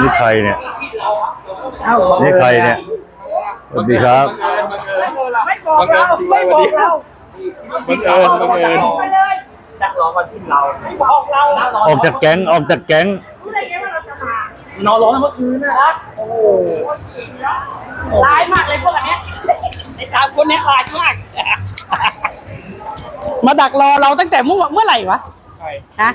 นี่ใครเนี่ยเอ้านี่ใครเนี่ย สวัสดีครับบังเอิญไม่บอกเราบังเอิญบังเอิญนักร้องมาทิ้งเราบอกเราออกจากแก๊งออกจากแก๊งนอนร้องเมื่อคืนนะโอ้โหร้ายมากเลยพวกอันเนี้ยไอ้สามคนเนี้ยร้ายมาก มาดักรอเราตั้งแต่เมื่อเมื่อไหร่วะใช่ฮะ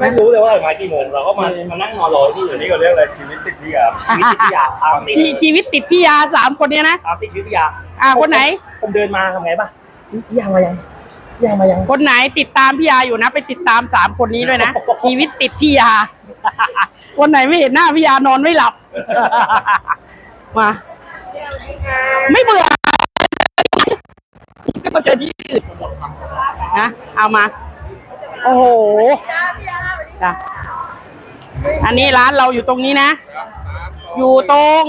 ไม่รู้เลยว่ามากี่โมงเราก็มามานั่งนอนรอที่อยู่นี่ก็เรียกอะไรชีวิตติดวิทยาชีวิตติดวิทยาตามติดชีชีวิตติดที่ยาสามคนเนี้ยนะตามติดวิทยาอ่าคนไหน ผมเดินมาทำไงป่ะยังมายังยังมายังคนไหนติดตามพี่ยาอยู่นะ ไปติดตามสามคนนี้ด้วยนะชีวิตติดที่ยาคนไหนไม่เห็นหน้าพี่ยานอนไม่หลับมาไม่เบื่อก็มาเจอที่อื่นนะเอามา โอ้โหจ้ะอันนี้ร้านเราอยู่ตรงนี้นะ อยู่ตรง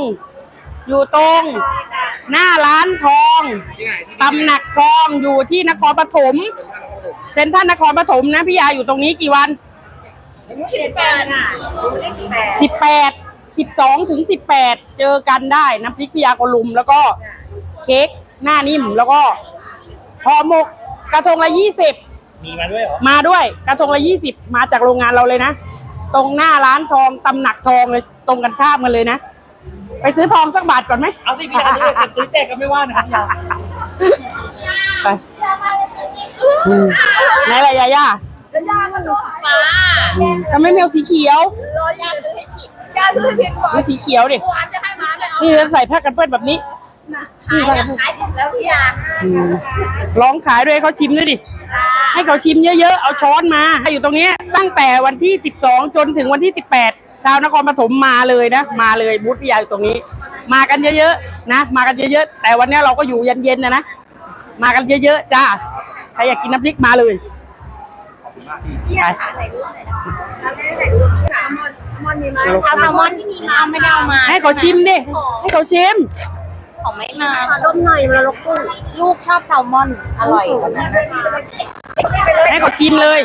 อยู่ตรง หน้าร้านทองตำหนักทองอยู่ที่นครปฐมเซ็นทรัลนครปฐมนะพี่ยาอยู่ตรงนี้กี่วันสิบแปดสิบสองถึงสิบแปดเจอกันได้น้ำพริกพี่ยาโกลุม แล้วก็เค้กหน้านิ่มแล้วก็ห่อหมกกระทงละยี่สิบ มีมาด้วยเหรอ มาด้วยกระทงละยี่สิบมาจากโรงงานเราเลยนะ ตรงหน้าร้านทองตำหนักทองเลยตรงกันข้ามกันเลยนะ ไปซื้อทองสักบาทก่อนไหมเอาสิพี่ยาด้วยจะซื้อแจกก็ไม่ว่านะครับยาไปไหนอะไรยาย่าย่ามันหนูฟ้าทำไมไม่เอาสีเขียวรอย่าซื้อให้ผิดย่าซื้อให้ผิดก่อนนี่สีเขียวดิหวานจะให้มาเลยเอานี่จะใส่ผ้ากันเปื้อนแบบนี้ขายแล้วขายเสร็จแล้วพี่ยาลองขายด้วยให้เขาชิมด้วยดิ ให้เขาชิมเยอะๆ เอาช้อนมาให้อยู่ตรงนี้ตั้งแต่วันที่ 12 จนถึงวันที่ 18 ชาวนครปฐมมาเลยนะ มาเลยบูธพิยาอยู่ตรงนี้ มากันเยอะๆนะ มากันเยอะๆ แต่วันนี้เราก็อยู่เย็นๆนะนะ มากันเยอะๆจ้าใครอยากกินน้ำพริกมาเลยพี่ยาขายไหนรู้ไหนไหนรู้แซลมอนมอนมีไหมเอาแซลมอนที่มีมาไม่ได้เอามาให้เขาชิมดิให้เขาชิม ของไม่มาดมหน่อยเวลาลกกุ้งลูกชอบแซลมอน อร่อยกว่านั้นให้เขาชิมเลย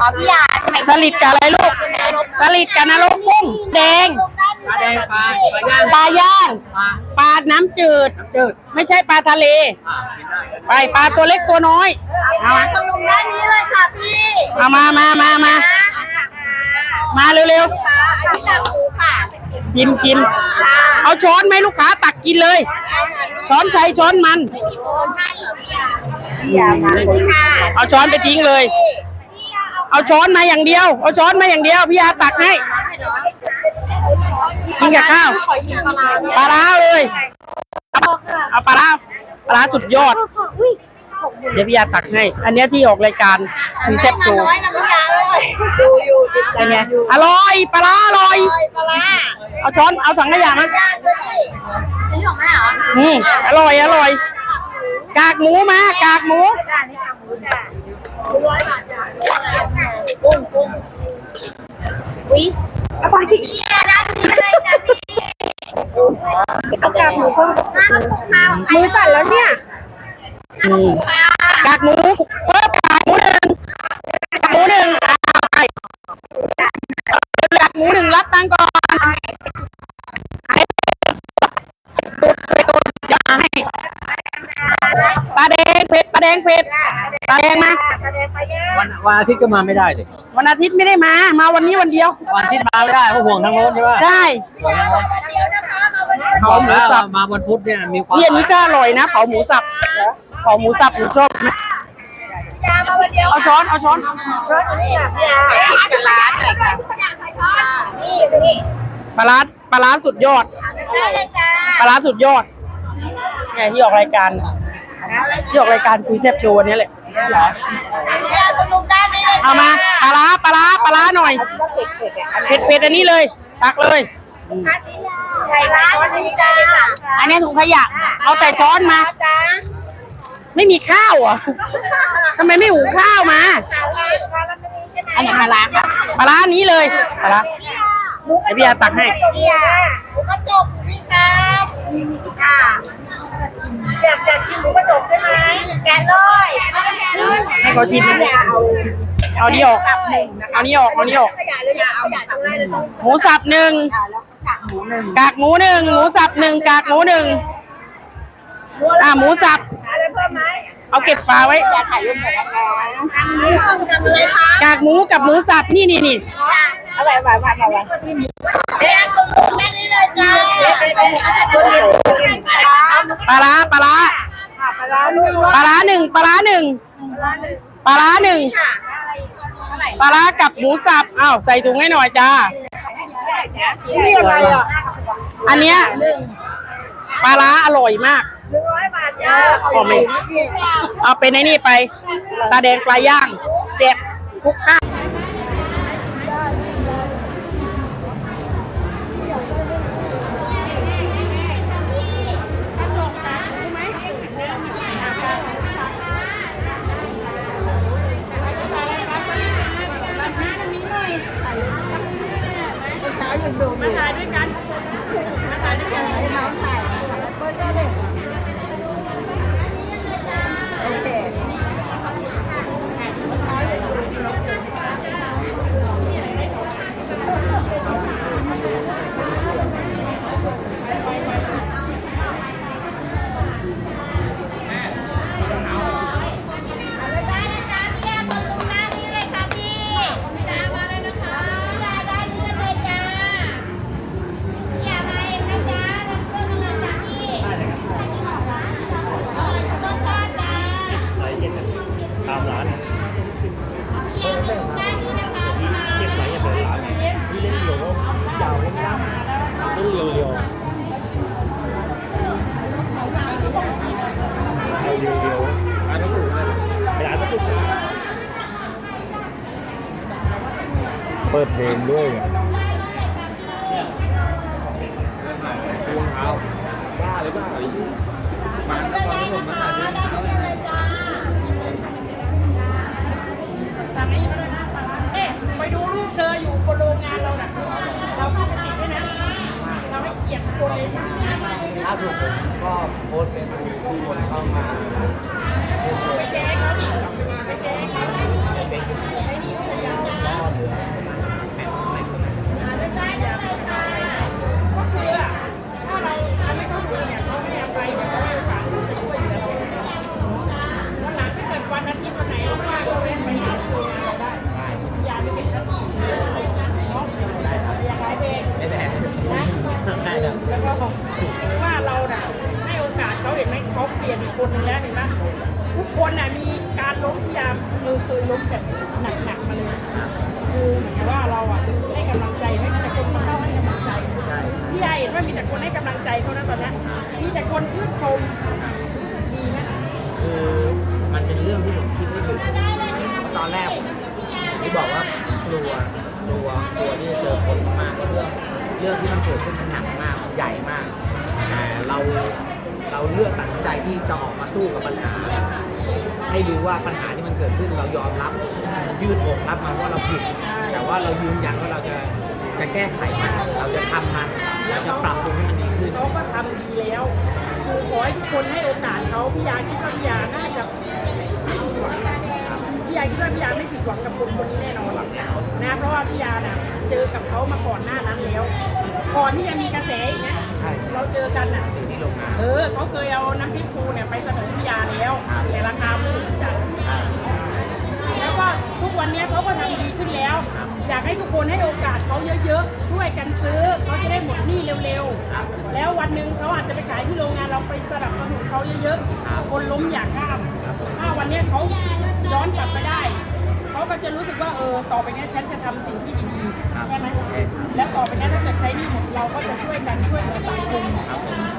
อ๋อพี่ยาใช่ไหมสลิดกับอะไรลูกสลิดกับนรกกุ้งแดงปลาแดงปลาปลาย่างปลาน้ำจืด ไม่ใช่ปลาทะเล ไปปลาตัวเล็กตัวน้อยเอามาตรงลุงด้านนี้เลยค่ะพี่เอามามามามามาเร็วปลาอันนี้จากหมูค่ะๆ ชิมชิมเอาช้อนไหมลูกค้าตักกินเลย ช้อนใครช้อนมันพี่ยามาพี่ค่ะเอาช้อนไปทิ้งเลย เอาช้อนมาอย่างเดียว เอาช้อนมาอย่างเดียวพี่ยาตักให้กินกับข้าวปลาร้าเลยเอาปลาร้าปลาร้าสุดยอดเดี๋ยวพี่ยาตักให้ อันเนี้ยที่ออกรายการมีเชฟโชว์น้อยนะพี่ยาเอ้ยดูอยู่ติดเป็ตานมไงอยู่อร่อยปลาร้าอร่อยเลยปลาร้า เอาช้อน เอาถังขยะมาย่างด้วยดินี่ของแม่เหรออืมอร่อย อร่อย กากหมูมา กากหมูร้อยบาทจ้ะกุ้งกุ้งวิเอาไปกี่พี่ยาด้านนี้เลยจ้ะพี่เอากากหมูเพิ่มมือสั่นแล้วเนี่ยนี่กากหมูเพิ่มกากหมูหนึ่งกากหมูหนึ่งเอาไปกากหมูหนึ่งรับตังค์ก่อน วันวันอาทิตย์ก็มาไม่ได้สิวันอาทิตย์ไม่ได้มา มาวันนี้วันเดียว วันอาทิตย์มาไม่ได้เพราะห่วงทางโน้นใช่ไหมได้บเผาอกหมูแล้วสับมาวันพุธเนี่ยมีความนี่อันนี้ก็อร่อยนะเผาหมูสับเผาหมูสับหนูชอบไหมเอาช้อนเอาช้อนร้านเลยค่ะนี่นี่ปลาร้าปลาร้าสุดยอดได้เลยจ้าปลาร้าสุดยอดไงที่ออกรายการที่ออกรายการคุยแซ่บโชว์วันนี้แหละเนี่ยตรงลุงด้านนี้ เลยเอามาปลาร้าปลาร้าปลาร้าหน่อยเผ็ดเผ็ดเนี่ยเผ็ดเผ็ดอันนี้เลย ตักเลยไก่ร้านนี้จ้าอันนี้ถุงขยะ เอาแต่ช้อนมา จ้าไม่มีข้าวอะทำไมไม่หุงข้าวมาอันไหนปลาร้าปลาร้านี้เลยปลาร้า เดี๋ยวพี่ยาตักให้พี่ยาหมูกระจกพี่ครับจ้าอยากอยากกินหมูกระจกใช่ไหมแกะเลยให้เขาชิมพี่ยาเอา เอานี่ออกเอานี่ออกเอานี่ออก ขยะเลยอย่าเอาขยะตรงนั้นเลยตรงหมูสับหนึ่งอ่าแล้วก็กากหมูหนึ่งกากหมูหนึ่งหมูสับหนึ่งกากหมูหนึ่งอ่าหมูสับ หาอะไรเพิ่มไหมเอาเก็บฝาไว้ อย่าถ่ายรูปหน่อยนะคะทางนี้หนึ่งกับอะไรคะกากหมูกับหมูสับนี่นี่นี่เอาไว้ไว้ไว้ไว้เอ๊ะแม่นี่เลยจ้าปลาร้าปลาร้าปลาร้าด้วยปลาร้าหนึ่งปลาร้าหนึ่งปลาร้าหนึ่งค่ะ ปลาร้ากับหมูสับอ้าวใส่ถุงให้หน่อยจ้า นี่อะไรอะอันเนี้ยปลาร้าอร่อยมากหนึ่งร้อยบาทจ้าพอไหมเอาเป็นไอ้นี่ไปตาแดงปลาย่างเสียบคุกข้าว เปิดเพลงด้วย คนนึงแล้วเห็นไหมทุกคนน่ะมีการล้มพยายามมือเคยล้มแบบหนักๆมาเลยคือเหมือนกับว่าเราอะให้กำลังใจให้แต่คนมาเข้าให้กำลังใจพี่ยาเห็นว่ามีแต่คนให้กำลังใจเขานะตอนนี้มีแต่คนชื่นชมดีไหมคือมันเป็นเรื่องที่ผมคิดไม่ถึงตอนแรกผมที่บอกว่ากลัวกลัวกลัวที่จะเจอคนมากเรื่องเรื่องที่มันเกิดขึ้นมันหนักมากมันใหญ่มากแต่เรา เราเลือกตัดสินใจที่จะออกมาสู้กับปัญหา ให้รู้ว่าปัญหาที่มันเกิดขึ้นเรายอมรับยืดอกรับมันว่าเราผิด แต่ว่าเรายืนยันว่าเราจะจะแก้ไขมันเราจะทำมันเราจะปรับปรุงให้มันดีขึ้น เขาก็ทำดีแล้วคือขอให้ทุกคนให้โอกาสเขาพี่ยาคิดว่าพี่ยาน่าจะไม่ผิดหวังพี่ ยาคิดว่าพี่ยาไม่ผิดหวังกับคนคนนี้แน่นอนนะเพราะว่าพี่ยาน่ะเจอกับเขามาก่อนหน้านั้นแล้ว ก่อนที่จะมีกระแสอีกนะใช่ใช่เราเจอกันน่ะ เจอที่โรงงาน เออเขาเคยเอาน้ำพริกปูเนี่ยไปเสนอพี่ยาแล้วครับแต่ราคามันสูงจัดแล้วก็ทุกวันนี้เขาก็ทำดีขึ้นแล้ว อยากให้ทุกคนให้โอกาสเขาเยอะๆ ช่วยกันซื้อเขาจะได้หมดหนี้เร็วๆ แล้ววันหนึ่งเขาอาจจะไปขายที่โรงงานเราไปสนับสนุนเขาเยอะๆ คนล้มอยากข้ามถ้าวันนี้เขา ย้อนกลับไปได้ เขาก็จะรู้สึกว่าเออต่อไปเนี้ยฉันจะทำสิ่งที่ดีๆใช่ไหมแล้วต่อไปเนี้ยถ้าเกิดใช้หนี้หมดเราก็จะช่วยกันช่วยเหลือสังคม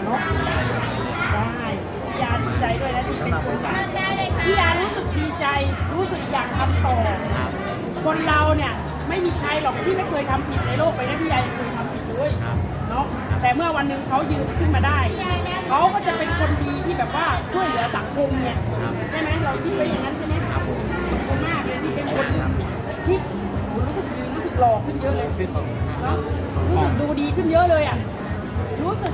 เนาะได้พี่ยาดีใจด้วยนะที่เป็นคนกลางพี่ยารู้สึกดีใจรู้สึกอยากทำต่อคนเราเนี่ยไม่มีใครหรอกที่ไม่เคยทำผิดในโลกไปนะพี่ยายังเคยทำผิดเลยเนาะแต่เมื่อวันหนึ่งเขายืนขึ้นมาได้ เขาก็จะเป็นคนดีที่แบบว่าช่วยเหลือสังคมเนี่ยใช่ไหมเราคิดไปอย่างนั้นใช่ไหมขอบคุณมากเลย ที่เป็นคนที่รู้สึกดีรู้สึกหล่อขึ้นเยอะเลยเนาะรู้สึกดูดีขึ้นเยอะเลยอะ รู้สึก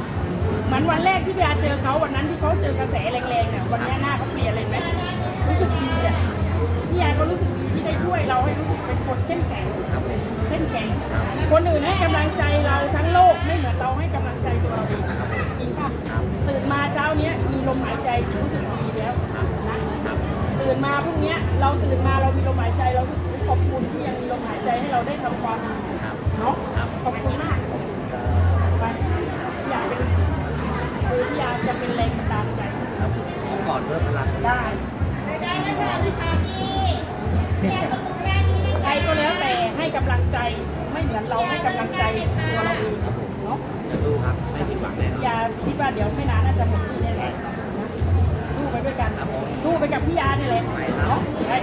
เหมือนวันแรกที่พี่อาเจอเขาวันนั้นที่เขาเจอกระแสแรงๆเนี่ยวันนี้หน้าเขาเปลี่ยนเลยไหมรู้สึกดีอะพี่ยาก็รู้สึกดีที่ได้ช่วยเราให้รู้สึกเป็นคนเข้มแข็งเข้มแข็ง คนอื่นให้กำลังใจเราทั้งโลกไม่เหมือนเราให้กำลังใจตัวเราเองจริงป่ะตื่นมาเช้าเนี้ยมีลมหายใจรู้สึกดีแล้วนะตื่นมาพรุ่งนี้เราตื่นมาเรามีลมหาย ใครก็แล้วแต่ให้กำลังใจไม่เหมือนเราให้กำลังใจตัวเราเองเนาะจะสู้ครับไม่ผิดหวังแน่นอนยาคิดว่าเดี๋ยวไม่นานน่าจะหมดที่นี่แหละนะสู้ไปด้วยกันสู้ไปกับพี่ยาเนี่แหละเนาะได้